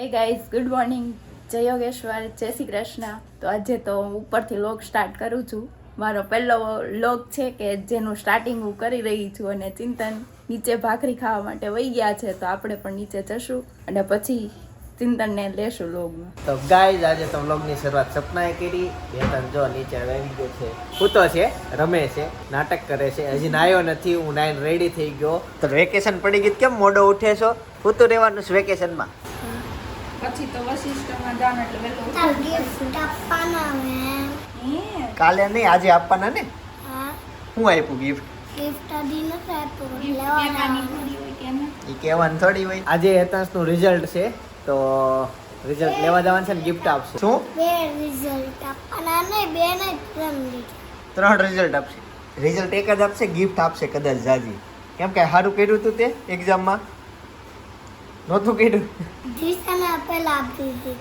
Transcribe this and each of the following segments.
Hey guys good morning જય યોગેશ્વર જય શ્રી કૃષ્ણ. તો આજે તો હું ઉપરથી લોગ સ્ટાર્ટ કરું છું. મારો પહેલો લોગ છે કે જેનું સ્ટાર્ટિંગ હું કરી રહી છું અને ચિંતન નીચે ભાખરી ખાવા માટે વહી ગયા છે તો આપણે પણ નીચે જશું અને પછી ચિંતનને લેશું લોગમાં. તો ગાઈઝ આજે તો લોગની શરૂઆત સપનાએ કરી. ત્રણ જો નીચે રહી આવી ગયો છે. પૂતો છે રમે છે નાટક કરે છે. હજી નાયો નથી હું નાઈન રેડી થઈ ગયો. તો વેકેશન પડી ગઈ કેમ મોડો ઉઠે છો? પૂતું રહેવાનું છે વેકેશનમાં પછી તો વશિષ્ઠમાં જવાનું એટલે વેલો gift આપવાના મે કાલે નહીં આજે આપવાના ને? હા, હું આપ્યું ગિફ્ટ ગિફ્ટ આદી નથી આપ્યું. લેવાના. એ કહેવાનું થોડી હોય. આજે હેતાંશનું રિઝલ્ટ છે તો રિઝલ્ટ લેવા જવાનું છે ને ગિફ્ટ આપશે. શું? બે રિઝલ્ટ આપવાના નહીં, બે ને ત્રણ. ત્રણ રિઝલ્ટ આપશે. રિઝલ્ટ એક જ આપશે ગિફ્ટ આપશે કદાચ જાજી. કેમ કે સારું કર્યું હતું તે એક્ઝામમાં નહોતું કીધું? દિશાને પહેલા આપી દીધી.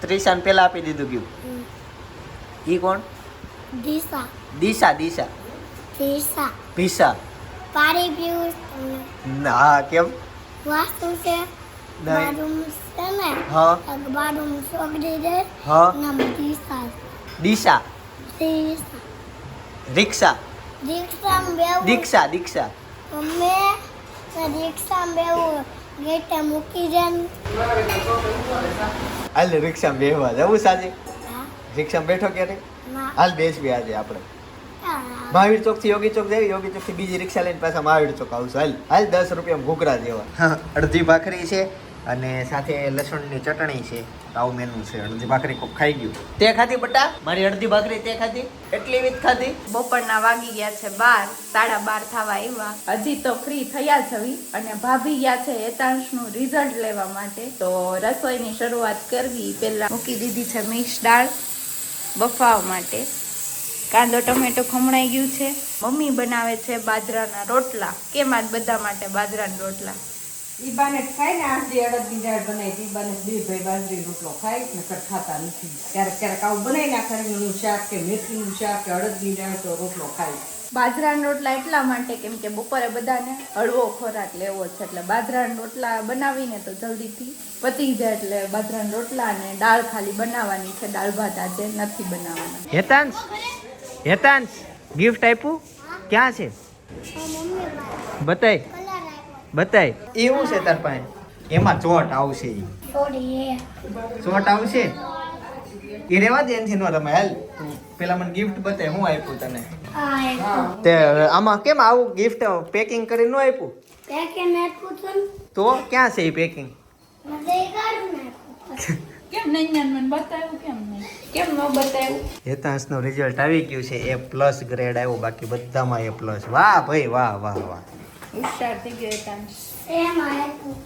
ત્રીસાને પહેલા આપી દીધું ગયું. ઈ કોણ? દિશા, દિશા દિશા. દિશા. ભીસા. પારી પીવું ના કેમ? વાસ્તુ છે. બાથરૂમ છે ને? હા. બાથરૂમ ચોકડી છે. હા. એનામાં દિશા દિશા. દિશા. રિક્ષા. બેવું દીક્ષા દીક્ષા. અમે દીક્ષામાં બેવું ગેટે મૂકી જાય હાલ રિક્ષામાં બેહવા જવું સાજે રિક્ષા રિક્ષામાં બેઠો ક્યારે? હાલ બેસવી આજે આપણે. મહાવીર ચોકથી યોગી ચોક જઈએ યોગી ચોકથી બીજી રિક્ષા લઈને પાછા મહાવીર ચોક આવશું હાલ હાલ દસ રૂપિયા ઘૂઘરા જેવા અડધી ભાખરી છે. અને સાથે લસણની ચટણી છે આવું મેનુ છે અડધી ભાખરી કોક ખાઈ ગયું. તે ખાધી બટા? મારી અડધી ભાખરી તે ખાધી? એટલી વિધ ખાધી? બપોરના વાગી ગયા છે બાર સાડા બાર થવા આવ્યા. હજી તો ફ્રી થયા જવી અને ભાભી ગયા છે હેતાંશનું રિઝલ્ટ લેવા માટે. તો રસોઈની શરૂઆત કરવી. પહેલા મૂકી દીધી છે મિક્સ દાળ બફાવા માટે. કાંદો ટમેટો ખમણાઈ ગયું છે. મમ્મી બનાવે છે બાજરાના રોટલા. કેમ આજ બધા માટે બાજરાના રોટલા? ઈ બાને ખાય ને આજે અડદની દાળ બનાવી ઈ બાને બે ભાઈ બાજરી રોટલો ખાય નકર ખાતા નથી. ક્યારેક ક્યારેક આવું બનાવી નાખે રીંગણનું શાક કે મેથીનું શાક કે અડદની દાળ તો રોટલો ખાય બાજરાના રોટલા એટલા માટે કેમ કે બપોરે બધાને હળવો ખોરાક લેવો છે. એટલે બાજરાના રોટલા બનાવીને તો જલ્દીથી પતી જાય. એટલે બાજરાના રોટલા અને દાળ ખાલી બનાવવાની છે. દાળ ભાત આજે નથી બનાવવાના. હેતાંશ હેતાંશ ગિફ્ટ આપ્યું? ક્યાં છે? બતાય. બતાય. એવું છે તાર પાસે? એમાં ચોટ આવશે. એ. ચોટ આવશે? એ રેવા દે એનથી નો રમે. હાલ તું પેલા મને ગિફ્ટ બતાય હું આપ્યું તને? તે આમાં કેમ આવું ગિફ્ટ પેકિંગ કરીને ન આપ્યું? પેકિંગ આપ્યું તો ક્યાં છે એ પેકિંગ. કેમ નહીં મને બતાવ્યું કેમ નહીં? કેમ ન બતાવ્યું? હેતાંશનું રિઝલ્ટ આવી ગયું છે. એ પ્લસ ગ્રેડ આવ્યો. બાકી બધામાં એ પ્લસ વાહ ભાઈ વાહ વાહ વાહ. હોશિયાર થઈ ગયો એકાંશ એમાં આપ્યું.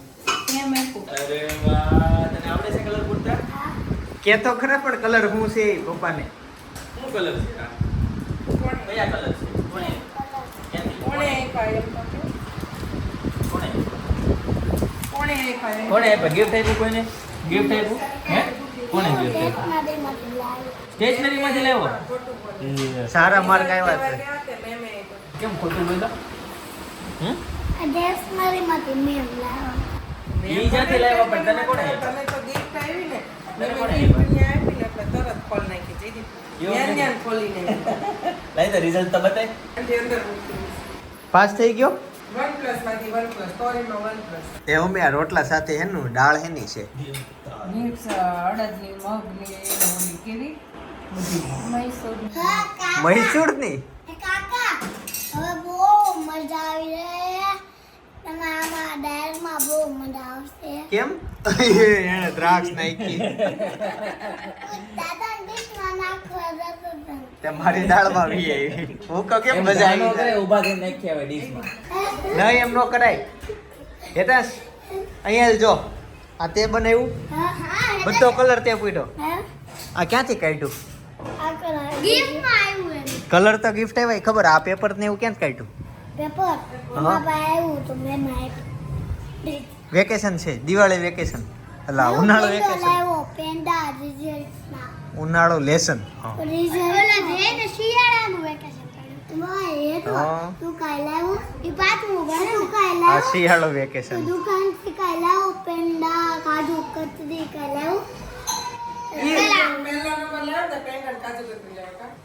કલર પૂરતા કે તો ખરા પણ કલર શું છે એ પપ્પાને? કોણે? આપ્યા એમ કોણે? કોણે આપ્યા એમ? કોણે આપ્યા? ગિફ્ટ આપ્યું કોઈને? ગિફ્ટ આપ્યું? હે? કોણે ગિફ્ટ આપ્યું. સ્ટેશનરી માંથી લાવ્યો સારા માર્ક આવ્યા છે. કેમ ખોટું બોલ્યા? પાસ થઈ ગયો. એ અમે આ રોટલા સાથે હેનું દાળ હેની છે. મૈસૂર હા, મજા આવી રહી. તમે આમાં દાળમાં બહુ મજા આવશે કેમ એને દ્રાક્ષ નાખી દાદા ડીશમાં નાખવા જતો હતો. તે મારી દાળમાં વી આવી હું કહું કેમ મજા આવી કરે? ઊભા થઈને નાખી આવે ડીશમાં નહીં એમ ન કરાય હેતાશ અહીંયા જો આ તે બનાવ્યું હા, હા, બધો કલર તે પૂર્યો આ ક્યાંથી કાઢ્યું. કલર તો ગિફ્ટ આવ્યા ખબર આ પેપર ને એવું ક્યાં કાઢ્યું પેપર. આવ્યું તો મેં વેકેશન છે દિવાળી વેકેશન. એટલે ઉનાળો વેકેશન. લાવ્યો, પેંડા રિઝલ્ટ ઉનાળો લેસન. રિઝલ્ટ. ઓલા જે ને શિયાળાનું વેકેશન કાંઈ કાંઈ શિયાળો વેકેશન. દુકાનથી કાંઈ લાવો પેંડા કાજુ કતરી પહેલા લાવ.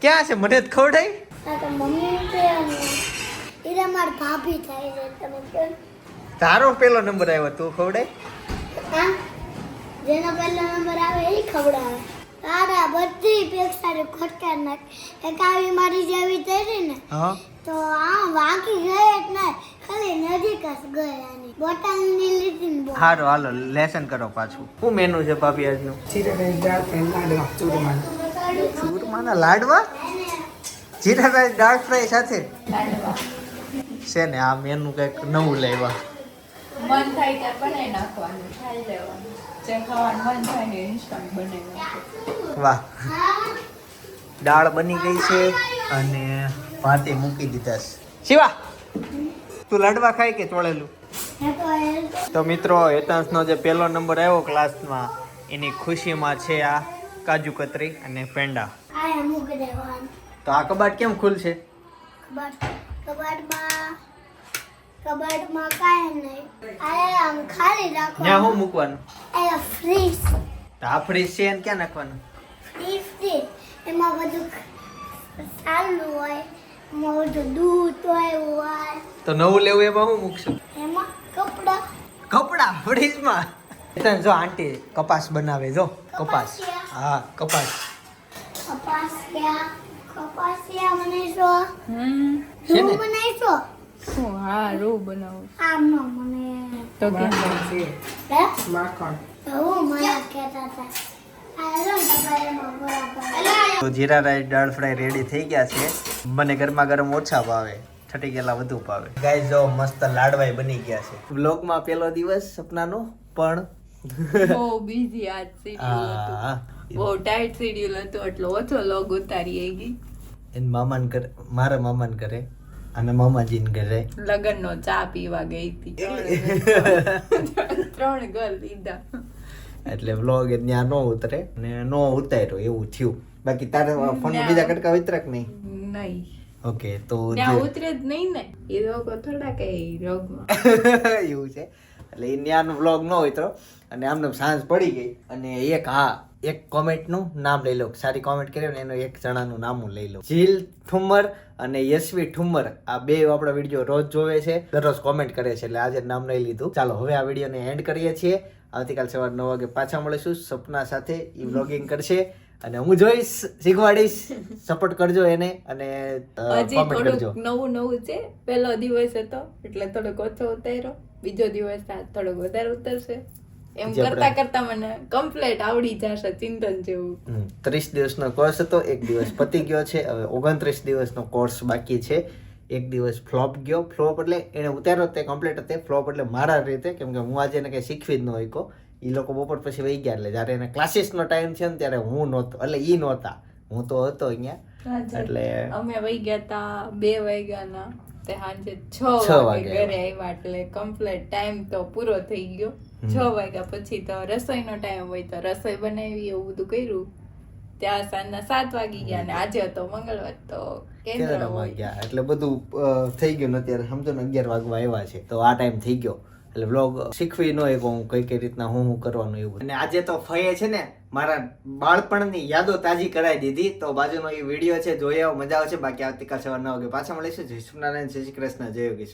ક્યાં છે? મને ખવડાય મમ્મી છે માર ભાભી થાય છે તમે તારો પેલો નંબર આવ્યો તું ખવડાય? હા? જેનો પહેલો નંબર આવે એ ખવડાવે. તારા બધી પેક્ષા ખટકાર નાખ. એક આવી મારી જેવી થઈ ને હા. તો આ વાંકી ગઈ જ નહીં. ખાલી નજીક જ ગઈ આની બોટલની લીધી સારું હાલો લેસન કરો પાછું. શું મેનુ છે ભાભી આજનું? જીરા દાળ ફ્રાય લાડવા ચૂરમા ચૂરમાના લાડવા? જીરા રાઈસ દાળ ફ્રાય સાથે? લાડવા. છે ને આ મેનુ કંઈક નવું લાવ્યા. મન થાય ત્યારે બનાવી નાખવાનું ખાઈ લેવાનું. જે ખાવાનું મન થાય ને ઇન્સ્ટન્ટ બનાવી વાહ. દાળ બની ગઈ છે અને ભાતે મૂકી દીધા છે. શિવા તું લાડવા ખાય કે ચોળેલું? તો મિત્રો હેતાંશનો જે પહેલો નંબર આવ્યો ક્લાસમાં એની ખુશીમાં છે આ કાજુ કતરી અને પેંડા. આ મૂકી દેવાનું. તો આ કબાટ કેમ ખુલશે? કબાટ. કબાટમાં કબાટમાં કાંઈ નહીં. આ આમ ખાલી ત્યાં શું મૂકવાનું? આ ફ્રીજ આ ફ્રીજ છે એને ક્યાં નાખવાનું? ફ્રીજ છે. એમાં બધું સારું હોય એમાં બધું દૂધ હોય હોય તો નવું લેવું એમાં હું મૂકશું? એમાં કપડા. કપડા? ફ્રીજમાં જો આંટી કપાસ બનાવે જો કપાસ. હા કપાસ. કપાસિયા કપાસિયા બનાવીશો? હમ? શું બનાવીશો? શું? હા રૂ બનાવું આમ નો મને. તો કેમ? છે. હે? માખણ. તો મને કહેતા હતા. તો jeera rice dal fry ready થઈ ગયા છે. મને ગરમા ગરમ ઓછા ભાવે છટી ગયેલા વધુ ભાવે. ગાય જો મસ્ત લાડવાય બની ગયા છે. બ્લોગમાં પેલો દિવસ સપનાનો પણ બહુ બિઝી આજ શેડ્યુલ હતું. બહુ ટાઈટ શેડ્યુલ હતું એટલો ઓછો લોગ ઉતારી ગઈ. એન મામાન કરે મારા મામાન ઘરે અને મામાજીન ઘરે. લગનનો ચા પીવા ગઈ હતી. ત્રણ ઘર લીધા એટલે વ્લોગ ત્યાં નો ઉતરે ને નો ઉતાર્યો એવું થયું. બાકી તારે ફોન બીજા કટકા વિતરક નહીં? નહીં. ઓકે તો ત્યાં ઉતરે જ નહીં ને. એ લોકો થોડા કે રોગમાં. એવું છે. એટલે એ ન્યાનો વ્લોગ ન તો અને આમને સાંજ પડી ગઈ. અને એક હા એક કોમેન્ટનું નામ લઈ લો સારી કોમેન્ટ કરી ને એનું એક જણાનું નામ હું લઈ લઉં. જીલ ઠુમ્મર અને યશવી ઠુમ્મર આ બે આપણા વીડિયો રોજ જોવે છે દરરોજ કોમેન્ટ કરે છે એટલે આજે નામ લઈ લીધું. ચાલો હવે આ વિડીયોને એન્ડ કરીએ છીએ. આવતીકાલ સવાર નવ વાગે પાછા મળીશું. સપના સાથે એ વ્લોગિંગ કરશે. અને હું જોઈશ શીખવાડીશ. સપોર્ટ કરજો એને અને કોમેન્ટ કરજો. નવું નવું છે. પહેલો દિવસ હતો એટલે થોડોક ઓછો ઉતાર્યો. બીજો દિવસ થોડોક વધારે ઉતરશે. એમ કરતા કરતા મને કમ્પ્લીટ આવડી જશે ચિંતન જેવું. ત્રીસ દિવસનો કોર્સ હતો એક દિવસ પતી ગયો છે હવે ઓગણત્રીસ દિવસનો કોર્સ બાકી છે. એક દિવસ ફ્લોપ ગયો ફ્લોપ એટલે એને ઉતાર્યો તે કમ્પ્લીટ હતી ફ્લોપ એટલે મારા રીતે કેમ કે હું આજે એને કંઈ શીખવી જ ન હોય એ લોકો બપોર પછી વહી ગયા એટલે જ્યારે એને ક્લાસીસનો ટાઈમ છે ને ત્યારે હું નહોતો એટલે એ નહોતા. હું તો હતો અહીંયા. એટલે અમે વહી ગયા તા બે વાગ્યાના. તે સાંજે છ વાગે ઘરે આવ્યા એટલે કમ્પ્લીટ ટાઈમ તો પૂરો થઈ ગયો. છ વાગ્યા પછી તો રસોઈનો ટાઈમ હોય તો રસોઈ બનાવી એવું બધું કર્યું. ત્યાં સાંજના સાત વાગી ગયા અને આજે હતો મંગળવાર તો કેન્દ્ર વાગ્યા ગયા. એટલે બધું થઈ ગયું ને અત્યારે સમજો ને અગિયાર વાગવા આવ્યા છે. તો આ ટાઈમ થઈ ગયો. એટલે વ્લોગ શીખવી ન હોય હું કઈ કઈ રીતના હું હું કરવાનું એવું. અને આજે તો ફયે છે ને, મારા બાળપણની યાદો તાજી કરાવી દીધી. તો બાજુનો એ વીડિયો છે, જોઈ આવો, મજા આવશે. બાકી આવતીકાલ સવાર નવ વાગે પાછા મળીશું. જય શ્રી નારાયણ જય શ્રી કૃષ્ણ, જય યોગેશ્વર.